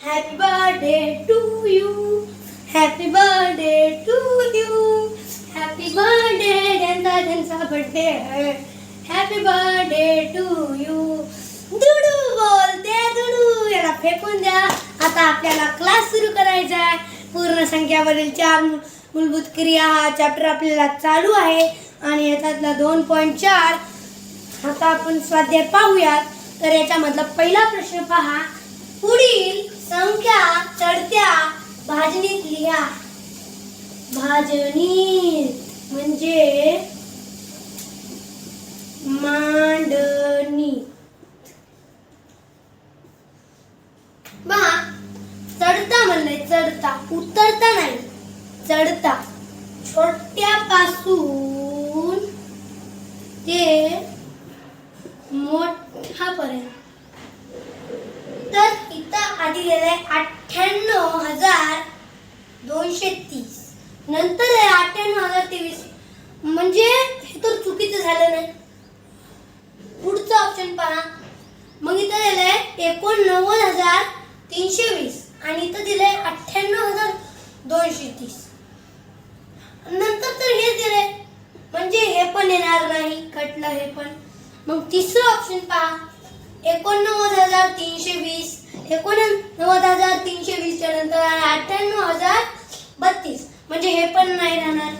Happy birthday to you. Happy birthday to you. Happy birthday ज्यांचा ज्यांचा birthday आहे happy birthday to you दुडू बोलते दुडू. याला फेकून द्या. आता आपल्याला क्लास सुरू करायचा आहे. पूर्ण संख्यावरील चार मूलभूत क्रिया हा चॅप्टर आपल्याला चालू आहे. आणि याच्यातला दोन पॉईंट चार. आता आपण स्वाध्याय पाहूयात. तर याच्यामधला पहिला प्रश्न पहा. पुढील संख्या चढत्या भाजणीत लिहा. भाजनीत म्हणजे मांडणी पहा चढता म्हणलंय चढता. उतरता नाही चढता. छोट्यापासून ते मोठ्यापर्यंत तर इथं आधी लिहिलंय अठ्ठ्याण्णव हजार दोनशे तीस नंतर आहे अठ्ठ्याण्णव हजार तेवीस म्हणजे हे तर चुकीचं झालं नाही पुढचं ऑप्शन पहा मग इथं दिलंय एकोणनव्वद हजार तीनशे वीस आणि इथं दिलंय अठ्ठ्याण्णव हजार दोनशे तीस नंतर तर हे दिलंय म्हणजे हे पण येणार नाही कटलं हे पण मग तिसरं ऑप्शन पहा एकोणनव्वद हजार तीनशे वीस एकोणनव्वद हजार तीनशे वीसच्या नंतर अठ्ठ्याण्णव हजार बत्तीस म्हणजे हे पण नाही राहणार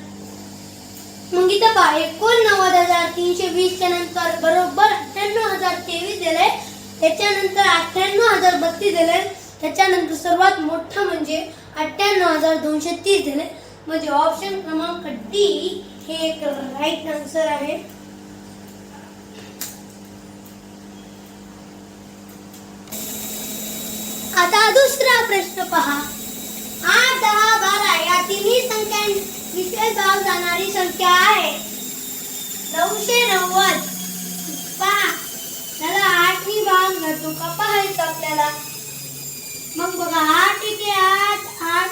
मग इथं पहा एकोणनव्वद हजार तीनशे वीसच्या नंतर बरोबर अठ्ठ्याण्णव हजार तेवीस दिले त्याच्यानंतर अठ्ठ्याण्णव हजार बत्तीस दिले त्याच्यानंतर सर्वात मोठं म्हणजे अठ्ठ्याण्णव हजार दोनशे तीस दिले म्हणजे ऑप्शन क्रमांक डी हे एक राईट आन्सर आहे. आता दुसरा प्रश्न पहा. आठ दहा बारा या तिन्ही संख्या विशेष भाग जाणारी संख्या आहे. नऊशे नव्वद. पहा. त्याला आठवी भाग घातो का पाहायचं आपल्याला? मग बघा आठ इथे आठ आठ.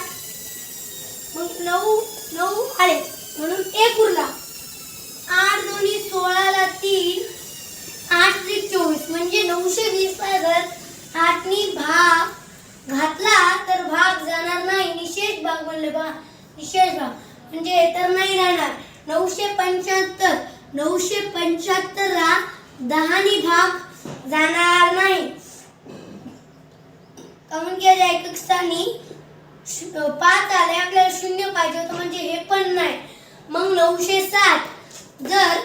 मग नऊ नऊ आले. म्हणून एक उरला. आठ दोन्ही सोळाला तीन. आठ त्रिक चोवीस. म्हणजे नऊशे वीस जर आठनी भाग घातला तर भाग जाणार नाही. निशेष भाग म्हणले बा. निशेष भाग. म्हणजे तर नाही राहणार. नऊशे पंच्याहत्तर. नऊशे पंच्याहत्तरला दहानी भाग जाणार नाही. कमून केल्या एक स्थानी पाच आले आपल्याला शून्य पाहिजे होतं म्हणजे हे पण नाही. मग नऊशे साठ. जर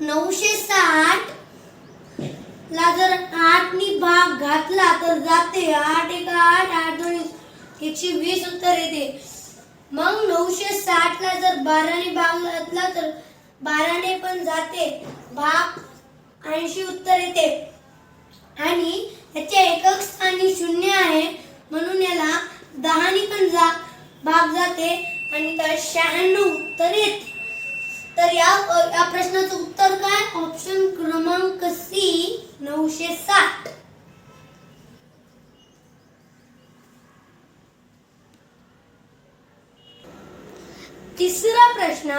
नऊशे साठ ला जर आठनी भाग घातला तर जाते. आठ एक आठ आठ दोन एकशे वीस उत्तर येते. मग नऊशे साठ ला जर बाराने भाग घातला तर बाराने पण जाते. भाग ऐंशी उत्तर येते. आणि याचे एकक स्थानी शून्य आहे. म्हणून याला दहानी पण जा भाग जाते आणि त्या शहाण्णव उत्तर येते. तर या या प्रश्नाचं उत्तर काय? ऑप्शन क्रमांक सी नऊशे साठ. तिसरा प्रश्न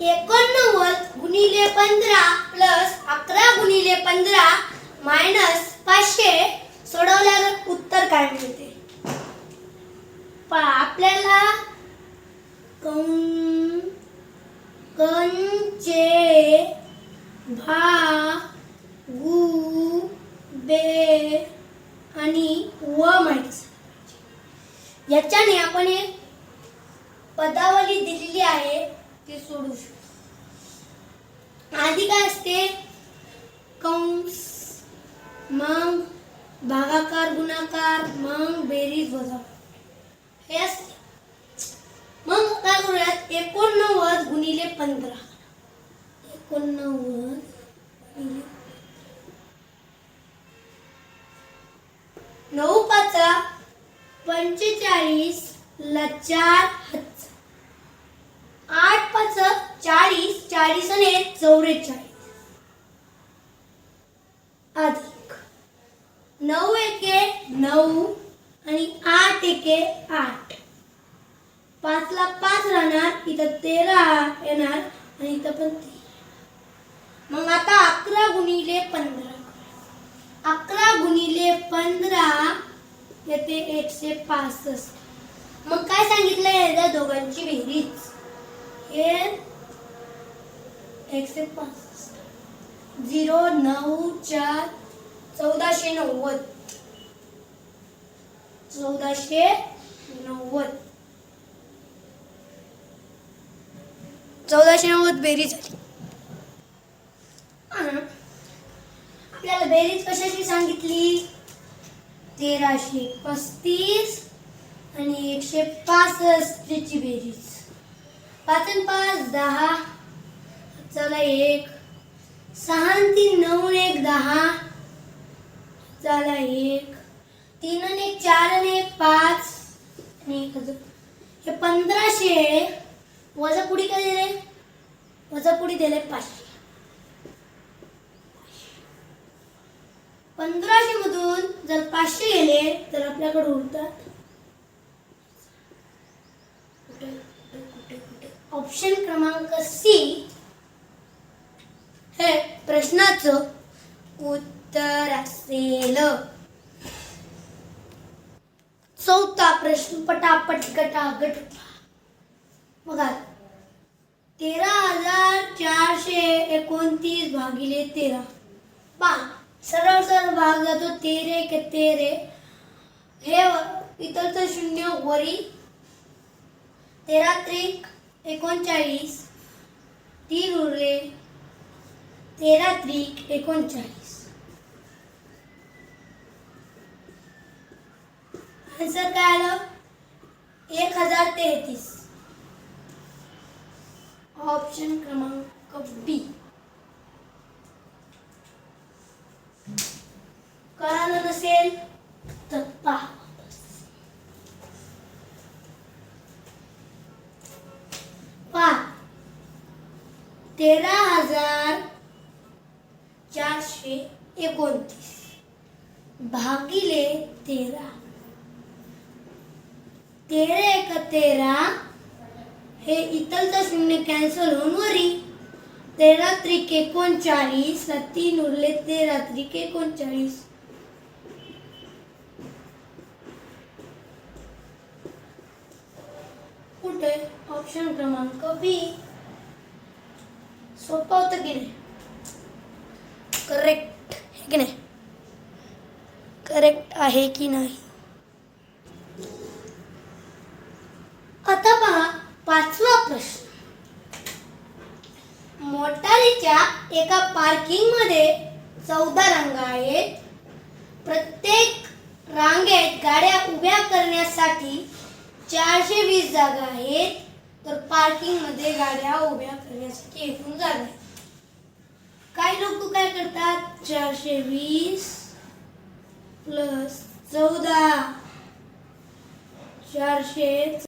एकोणनव्वद गुणिले पंधरा प्लस अकरा गुणिले पंधरा मायनस पाचशे सोडवल्यावर उत्तर काय मिळते? आपल्याला कं कंचे भा गु बे आणि व माहिती. याच्याने आपण एक पदावली दिलेली आहे ते सोडू शकतो. आधी काय असते? कंस मग भागाकार गुणाकार मग बेरीज वजा हे असते मग काय करूयात? एकोणनव्वद गुणिले पंधरा. एकोणनव्वद नऊ पाचा पंचेचाळीस ला चार हजार आठ पाच चाळीस चाळीस आणि चौवेचाळीस आधी नऊ एके नऊ आणि आठ एके आठ. पाचला पाच राहणार इथं तेरा येणार आणि इथं पण मग आता अकरा गुणिले पंधरा अकरा गुणिले पंधरा येते एकशे पासष्ट. मग काय सांगितलं याच्या दोघांची बेरीज? हे एकशे पासष्ट. झिरो नऊ चार चौदाशे नव्वद. चौदाशे नव्वद. चौदाशे नव्वद बेरीज झाली. हा. आपल्याला बेरीज कशाची सांगितली? तेराशे पस्तीस आणि एकशे पासष्टची बेरीज. पाच आणि पाच दहा. चला एक. सहा तीन नऊ एक दहा. चला एक. तीन आणि चार आणि पाच. आणि एक हजार हे पंधराशे वजा पुढी काय दिले? वजा पुढी दिले पाचशे. पंधराशे मधून जर पाचशे गेले तर आपल्याकडे उरतात. ऑप्शन क्रमांक सी हे प्रश्नाचं उत्तर असेल. चौथा प्रश्न पटापट गटागट. बघा तेरा हजार चारशे एकोणतीस भागिले तेरा. पा सरळ सरळ भाग जातो तेरे के तेरे. हे इतरचं शून्य वरी. तेरा त्रिक एकोणचाळीस. तीन उरले. तेरा त्रिक एकोणचाळीस. आन्सर काय आलं एक हजार तेहतीस. ऑप्शन क्रमांक बी. कळालं नसेल तर पहा. पहा. तेरा हजार चारशे एकोणतीस. भागिले तेरा. तेरा एक तेरा. हे इतलचं शून्य कॅन्सल होऊन वरी. तेरा त्रिक एकोणचाळीस तीन उरले तेरा त्रिक एकोणचाळीस. कुठे? ऑप्शन क्रमांक बी सोपं होतं की नाही? करेक्ट की नाही? करेक्ट आहे की नाही? आता पहा पाचवा प्रश्न. मोटारीच्या एका पार्किंगमध्ये चौदा रांगा आहेत. प्रत्येक रांगेत गाड्या उभ्या करण्यासाठी चारशे वीस जागा आहेत. तर पार्किंगमध्ये गाड्या उभ्या करण्यासाठी एकूण जागा काही लोक काय करतात? चारशे वीस प्लस चौदा. चारशे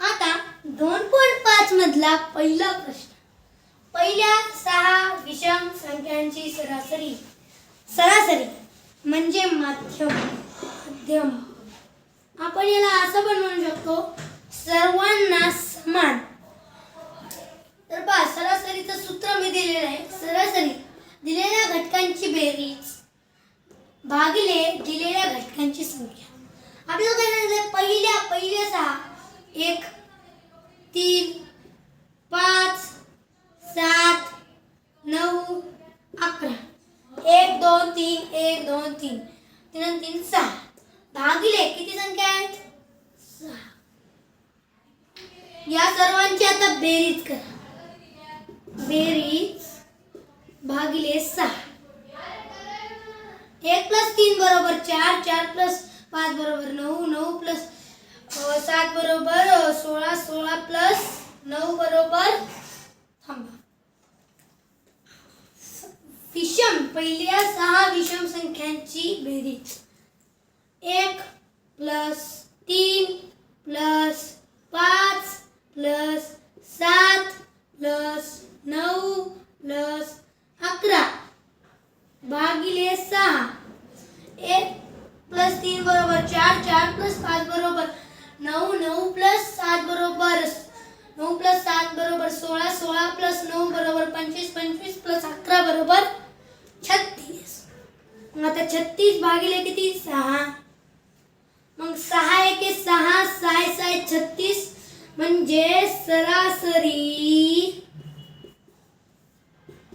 आता दोन पॉईंट पाच मधला पहिला प्रश्न. पहिल्या सहा विषम संख्यांची सरासरी. सरासरी म्हणजे माध्यम माध्यम. आपण याला असं पण म्हणू शकतो सर्वांना समान. तर पहा सरासरीचं सूत्र मी दिलेलं आहे. सरासरी दिलेल्या घटकांची बेरीज भागिले दिलेल्या घटकांची संख्या. आपल्याला काय सांगितलं पहिल्या पहिल्या सहा एक तीन पाच सात नऊ अकरा. एक दोन तीन एक दोन तीन. तीन आणि तीन सहा. भागिले किती संख्या आहेत? सहा. या सर्वांची आता बेरीज करा. बेरीज भागिले सहा. एक प्लस तीन बरोबर चार चार प्लस पाच बरोबर नऊ नऊ प्लस हो, सात बरोबर हो, सोळा सोळा प्लस नऊ बरोबर. थांबा. विषम पहिल्या सहा विषम संख्यांची बेरीज. एक प्लस तीन प्लस पाच प्लस सात प्लस नऊ प्लस अकरा भागिले सहा एक प्लस तीन बरोबर चार चार प्लस पाच बरोबर नऊ नऊ प्लस सात बरोबर नऊ प्लस सात बरोबर सोळा सोळा प्लस नऊ बरोबर पंचवीस पंचवीस प्लस अकरा बरोबर छत्तीस मग आता छत्तीस भागिले किती सहा मग सहा एके सहा साय साय छत्तीस म्हणजे सरासरी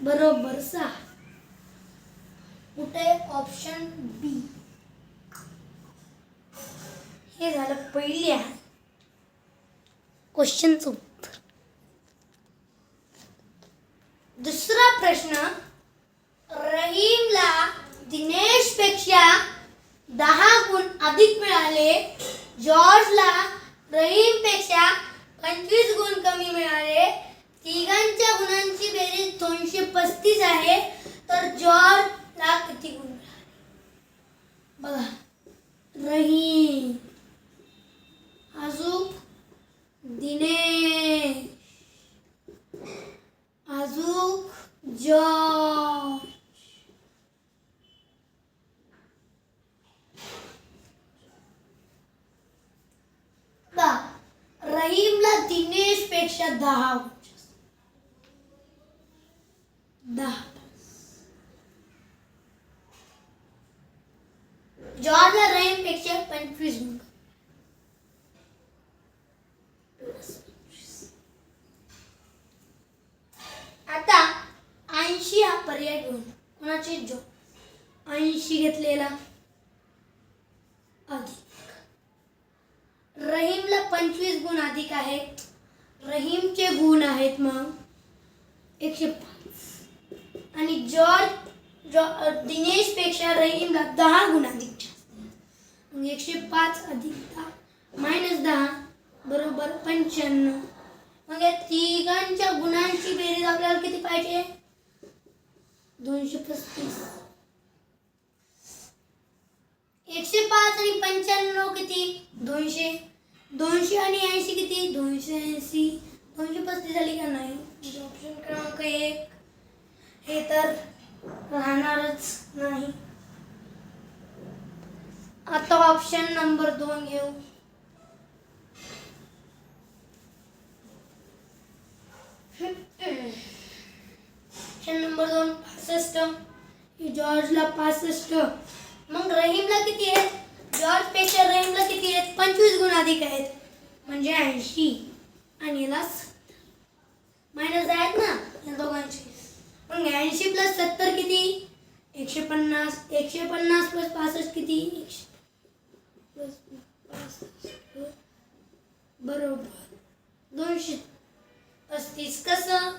बरोबर सहा कुठे ऑप्शन बी हे झालं पहिल्या क्वेश्चनचं उत्तर दुसरा प्रश्न. रहीमला दिनेशपेक्षा दहा गुण अधिक मिळाले. जॉर्जला रहीमपेक्षा पंचवीस गुण कमी मिळाले. तिघांच्या गुणांची बेरीज दोनशे पस्तीस आहे. तर जॉर्जला किती गुण मिळाले? बघा. रहीम. अजून दिनेश. अजून George. बा रहीमला दिनेशपेक्षा दहा दहा जॉर्जला रहीमपेक्षा पंचवीस गुण आता ऐंशी हा पर्याय घेऊन कोणाची जो ऐंशी घेतलेला अधिक. रहीमला पंचवीस गुण अधिक आहेत. रहीमचे गुण आहेत मग एकशे पाच. आणि जॉर्ज जॉ दिनेशपेक्षा रहीमला दहा गुण अधिक जास्त. मग एकशे पाच अधिक दहा मायनस दहा बरोबर पंच्याण्णव. मग या तिघांच्या गुणांची बेरीज आपल्याला किती पाहिजे? दोनशे पस्तीस. एकशे पाच आणि पंच्याण्णव किती? दोनशे. दोनशे आणि ऐंशी किती? दोनशे ऐंशी. दोनशे पस्तीस झाली का नाही? म्हणजे ऑप्शन क्रमांक एक. हे तर राहणारच नाही. आता ऑप्शन नंबर दोन घेऊ. ऑप्शन नंबर दोन पासष्ट हे जॉर्जला पासष्ट. मग रहीमला किती आहेत? जॉर्जपेक्षा रहीमला किती आहेत? पंचवीस गुण अधिक आहेत. म्हणजे ऐंशी. आणि याला मायनस आहेत ना या दोघांचे. मग ऐंशी प्लस सत्तर किती? एकशे पन्नास. एकशे पन्नास प्लस पासष्ट किती? एकशे प्लस पासष्ट. बरोबर. दोनशे पस्तीस. कसं?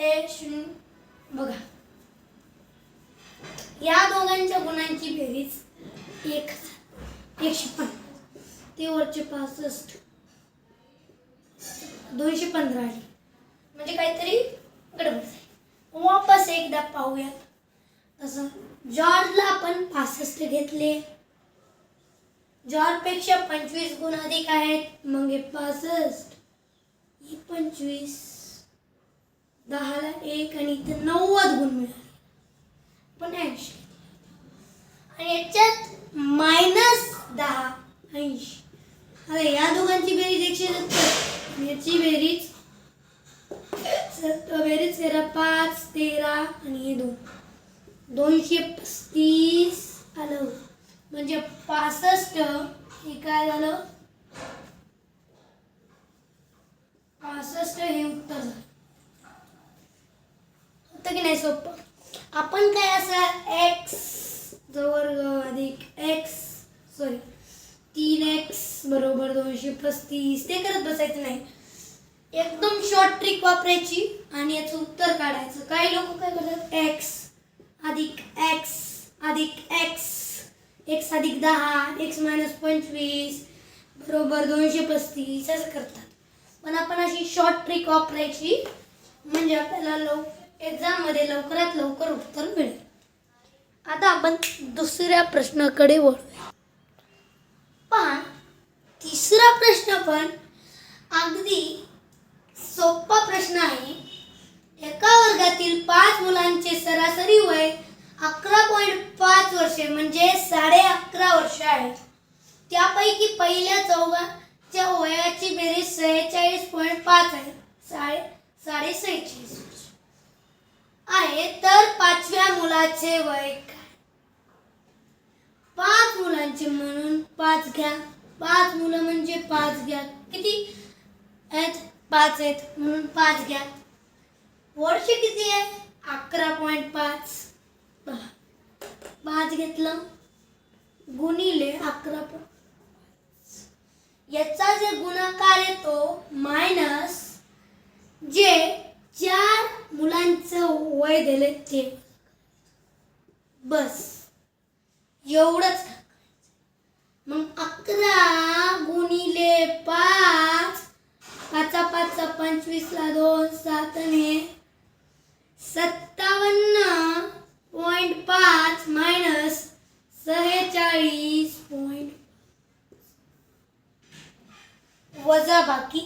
हे शून्य बघा. या दोघांच्या गुणांची बेरीज एक हजार. एकशे पन्नास. ते वरचे पासष्ट. दोनशे पंधरा आली. म्हणजे काहीतरी गडबड झाली. वापस एकदा पाहूयात. तसं जॉर्जला आपण पासष्ट घेतले. जॉर्जपेक्षा पंचवीस गुण अधिक आहेत. मग हे पासष्ट. ही पंचवीस. दहाला एक आणि इथं नव्वद गुण मिळाले. पण ऐंशी. आणि याच्यात मायनस दहा ऐंशी. आता या दोघांची बेरीज एकशे सत्तर. याची बेरीज सत्तर बेरीज तेरा पाच तेरा आणि हे दोन. दोनशे पस्तीस आलं. म्हणजे पासष्ट हे काय झालं? पासष्ट हे उत्तर झालं. होतं की नाही सोपं. आपण काय असं एक्स वर्ग अधिक एक्स सॉरी तीन एक्स बरोबर दोनशे पस्तीस ते करत बसायचं नाही. एकदम शॉर्ट ट्रिक वापरायची आणि याचं उत्तर काढायचं. काही लोक काय करतात? एक्स अधिक एक्स अधिक एक्स एक्स अधिक दहा एक्स मायनस पंचवीस बरोबर दोनशे पस्तीस असं करतात. पण आपण अशी शॉर्ट ट्रिक वापरायची म्हणजे आपल्याला लव एक्झाममध्ये लवकरात लवकर उत्तर मिळेल. आता आपण दुसऱ्या प्रश्नाकडे वळूया. पहा तिसरा प्रश्न पण अगदी सोपा प्रश्न आहे. एका वर्गातील पाच मुलांचे सरासरी वय अकरा पॉईंट पाच वर्षे म्हणजे साडे अकरा वर्ष आहे. त्यापैकी पहिल्या चौघाच्या वयाची बेरीज सेहेचाळीस पॉईंट पाच आहे. साडे साडे सेहेचाळीस वर्ष. आहे तर पाचव्या मुलाचे वय काय? पाच मुलांचे म्हणून पाच घ्या. पाच मुलं म्हणजे पाच घ्या. किती? आहेत? पाच आहेत म्हणून पाच घ्या. वर्ष किती आहे? अकरा पॉईंट पाच. पाच घेतलं. गुणिले अकरा पॉईंट याचा जे गुणाकार येतो मायनस जे चार मुलांचं वय दिले ते. बस. एवढंच मग अकरा गुणिले पाच. पाचा पाचचा पंचवीसला दोन सात सत्तावन्न पॉईंट पाच मायनस सहेचाळीस पॉईंट वजा बाकी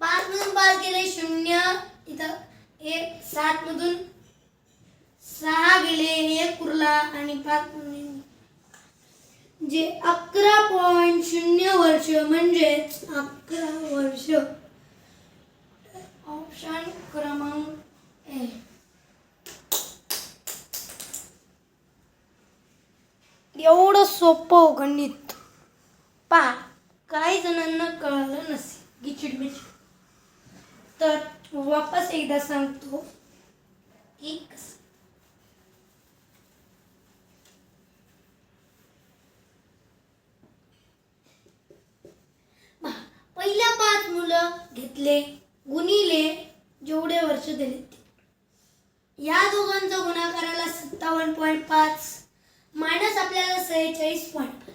पाच मधून पाच गेले शून्य. इथं एक सात मधून सहा गेले एक उरला आणि पाच म्हणजे जे अकरा पॉईंट शून्य वर्ष म्हणजेच अकरा वर्ष. ऑप्शन क्रमांक ए एवढं सोपं गणित. पा काही जणांना कळालं नसेल. गिचिडमिचिड. तर वापस एकदा सांगतो. की पहिल्या पाच मुलं घेतले गुणिले जेवढे वर्ष दिले या दोघांचा गुणाकाराला सत्तावन्न पॉईंट पाच मायनस आपल्याला सेहेचाळीस पॉईंट पाच.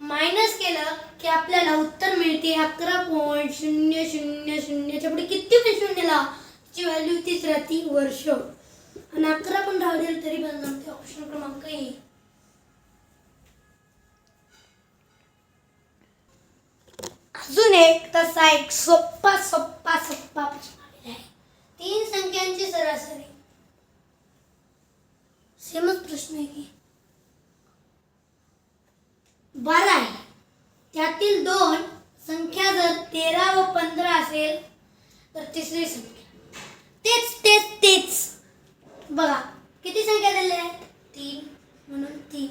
मायनस केलं की आपल्याला उत्तर मिळते. अकरा पॉईंट शून्य शून्य शून्यच्या पुढे किती पण शून्यला? लावा त्याची व्हॅल्यू तीच राहते वर्ष. आणि अकरा पण राहू तरी पण जमते ऑप्शन क्रमांक ए. अजून एक तसा एक सोप्पा सोप्पा सोप्पा प्रश्न आलेला आहे. तीन संख्यांची सरासरी. सेमच प्रश्न आहे की? बारा आहे. त्यातील दोन संख्या जर तेरा व पंधरा असेल तर तिसरी संख्या. तेच तेच तेच. बघा किती संख्या दिलेल्या आहेत तीन म्हणून तीन.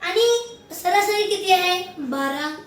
आणि सरासरी किती आहे? बारा.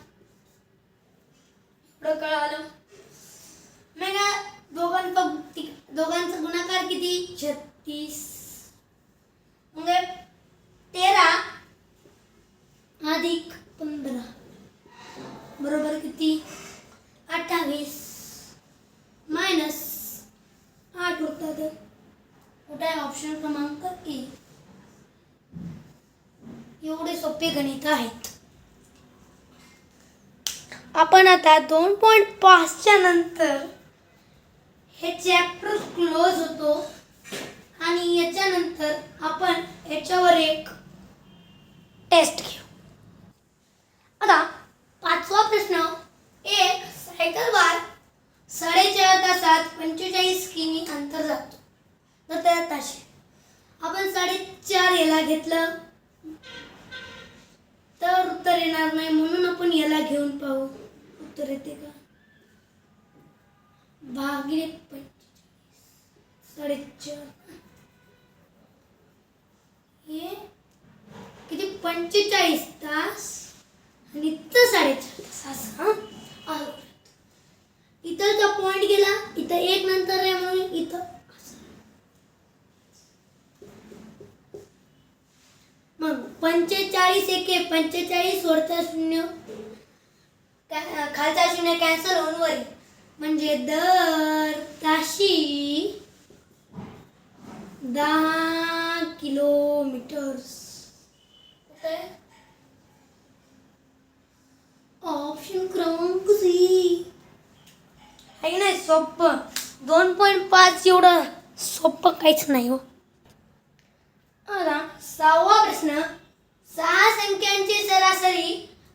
आता दोन पॉईंट पाचच्या नंतर हे चॅप्टर क्लोज होतो. आणि याच्यानंतर आपण याच्यावर एक टेस्ट घेऊ. आता पाचवा प्रश्न एक सायकलवार साडेचार तासात पंचेचाळीस किमी अंतर जातो. तर त्या ताशी आपण साडेचार याला घेतलं. तर उत्तर येणार नाही म्हणून आपण याला घेऊन पाहू. उत्तर येते का? भागिले पंचेचाळीस साडेचार. हे किती? पंचेचाळीस तास आणि इथं साडेचार तास असं हा? इथं जो पॉइंट गेला इथं एक नंतर आहे म्हणून इथं मग पंचेचाळीस एके पंचेचाळीस वरचा शून्य. खालचा शून्य कॅन्सल होऊन वर. म्हणजे दर ताशी दहा किलोमीटर्स ऑप्शन क्रमांक सी आहे नाही सोपं. दोन पॉईंट पाच एवढं सोपं काहीच नाही हो. आता सहावा प्रश्न. सहा संख्यांची सरासरी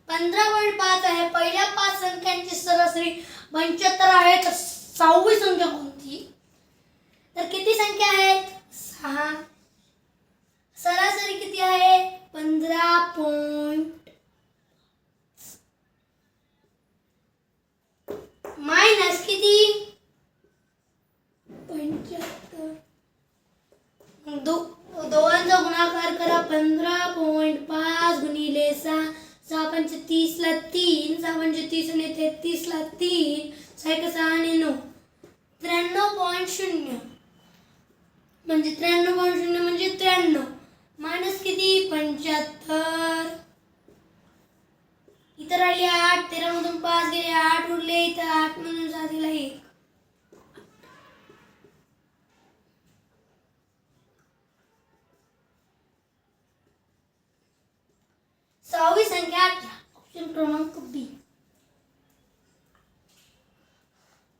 पंधरा पॉईंट पाच आहे. पहिल्या पाच संख्यांची सरासरी पंच्याहत्तर आहे. तर सहावी संख्या कोणती? तर किती संख्या आहेत? सहा. सरासरी किती आहे? पंधरा पॉईंट मायनस किती? पंच्याहत्तर. दो दोघांचा गुणाकार करा. पंधरा पॉईंट पाच गुणिले सहा. सहा पंच तीसला तीन सहा पंच तीस आणि तेहतीसला तीन. सहा एक सहा आणि नऊ. त्र्याण्णव पॉईंट शून्य. म्हणजे त्र्याण्णव पॉईंट शून्य म्हणजे त्र्याण्णव. मायनस किती? पंच्याहत्तर. इतर राहिले आठ. तेरामधून पाच गेले आठ. उरले इथं आठ. मधून सात गेला एक. सहावी संख्या अठरा ऑप्शन क्रमांक बी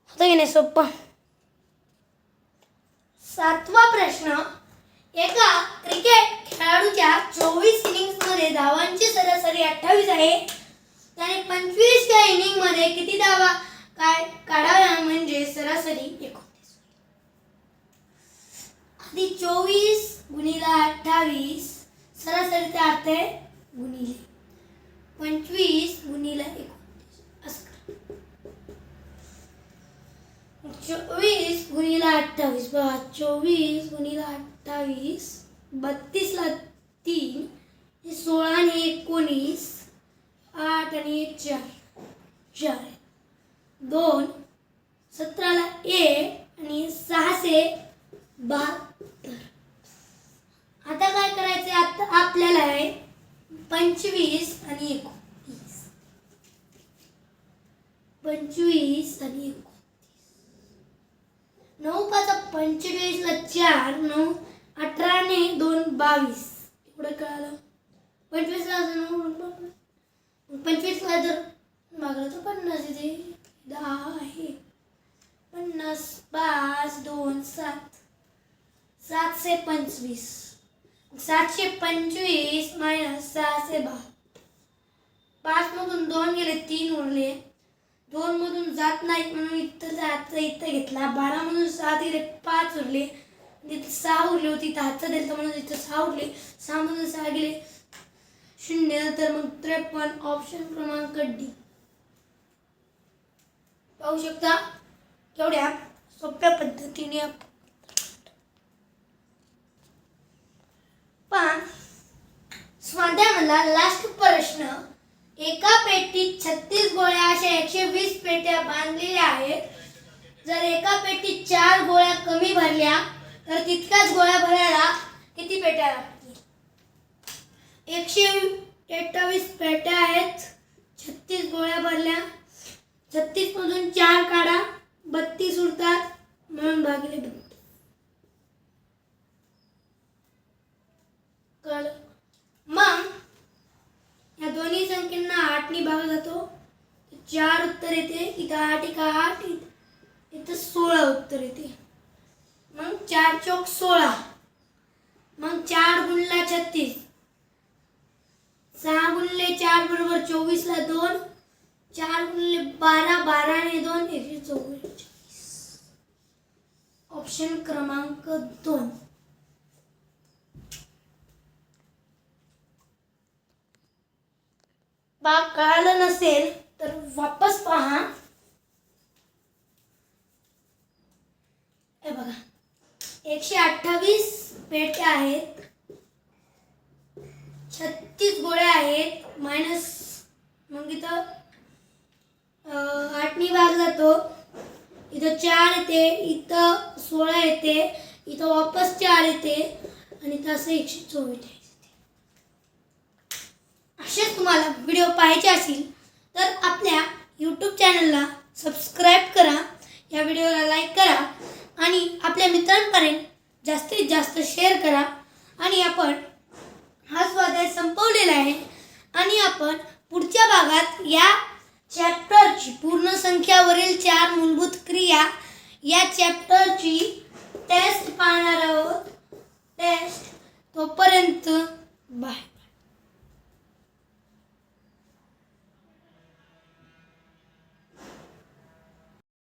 होतं की नाही सोप्पा सातवा प्रश्न. एका क्रिकेट खेळाडूच्या चोवीस इनिंग्समध्ये धावांची सरासरी अठ्ठावीस आहे. त्याने पंचवीसच्या इनिंगमध्ये किती धावा काय काढाव्या म्हणजे सरासरी एकोणतीस. आधी चोवीस गुणिला अठ्ठावीस सरासरीचा अर्थ आहे गुणिले. पंचवीस गुणिला एकोणतीस. असं चोवीस गुणिला अठ्ठावीस. बघा चोवीस गुणिला अठ्ठावीस बत्तीसला तीन हे सोळा आणि एकोणीस आठ आणि एक चार. चार. दोन सतराला एक आणि सहाशे बहात्तर. आता काय करायचं आता आपल्याला आहे पंचवीस आणि एकोणतीस. पंचवीस आणि एकोणतीस. नऊ पाच पंचवीसला चार नऊ अठराने दोन बावीस. एवढं कळालं? पंचवीसला जर नऊ पंचवीसला जर मागलं तर पन्नास येते. दहा आहे. पन्नास पाच दोन सात. सातशे पंचवीस. सातशे पंचवीस मायनस सहाशे बारा पाचमधून दोन गेले तीन उरले. दोनमधून जात नाहीत म्हणून इथं जायचं इथं घेतला. बारा मधून सात गेले पाच उरले. तिथं सहा उरले होती तिथं हातचं दिलं म्हणून तिथं सहा उरले. सहामधून सहा गेले शून्य. तर मग त्रेपन्न ऑप्शन क्रमांक डी पाहू शकता? एवढ्या सोप्या पद्धतीने आपण पण स्वाध्यायामधला लास्ट प्रश्न एका पेटीत छत्तीस गोळ्या अशा एकशे वीस पेट्या बांधलेल्या आहेत. जर एका पेटीत चार गोळ्या कमी भरल्या तर तितक्याच गोळ्या भरायला किती पेट्या लागतील? एकशे अठ्ठावीस पेट्या आहेत. छत्तीस गोळ्या भरल्या. छत्तीस मधून चार काढा बत्तीस उरतात म्हणून भागिले बत्तीस कळलं मग या दोन्ही संख्यांना आठनी भाग जातो चार उत्तर येते इथं आठ एका आठ इथं इथं सोळा उत्तर येते मग चार चौक सोळा मग चार गुणला छत्तीस सहा गुणले चार बरोबर चोवीसला दोन चार गुणले बारा बारा आणि दोन एकशे चौवेचाळीस ऑप्शन क्रमांक दोन भाग कळालं नसेल तर वापस पहा हे बघा एकशे अठ्ठावीस पेट्या आहेत छत्तीस गोळ्या आहेत. मायनस मग इथं अं, आठनी भाग जातो. इथं चार येते इथं सोळा येते इथं वापस चार येते आणि इथं असं एकशे चोवेचाळीस येते. असेच तुम्हाला व्हिडिओ पाहायचे असतील तर आपल्या यूट्यूब चॅनलला सबस्क्राईब करा. या व्हिडिओला लाईक करा आणि आपल्या मित्रांपर्यंत जास्तीत जास्त शेअर करा. आणि आपण हा स्वाध्याय संपवलेला आहे. आणि आपण पुढच्या भागात या चॅप्टरची पूर्ण संख्यावरील चार मूलभूत क्रिया या चॅप्टरची टेस्ट पाहणार आहोत. टेस्ट तोपर्यंत बाय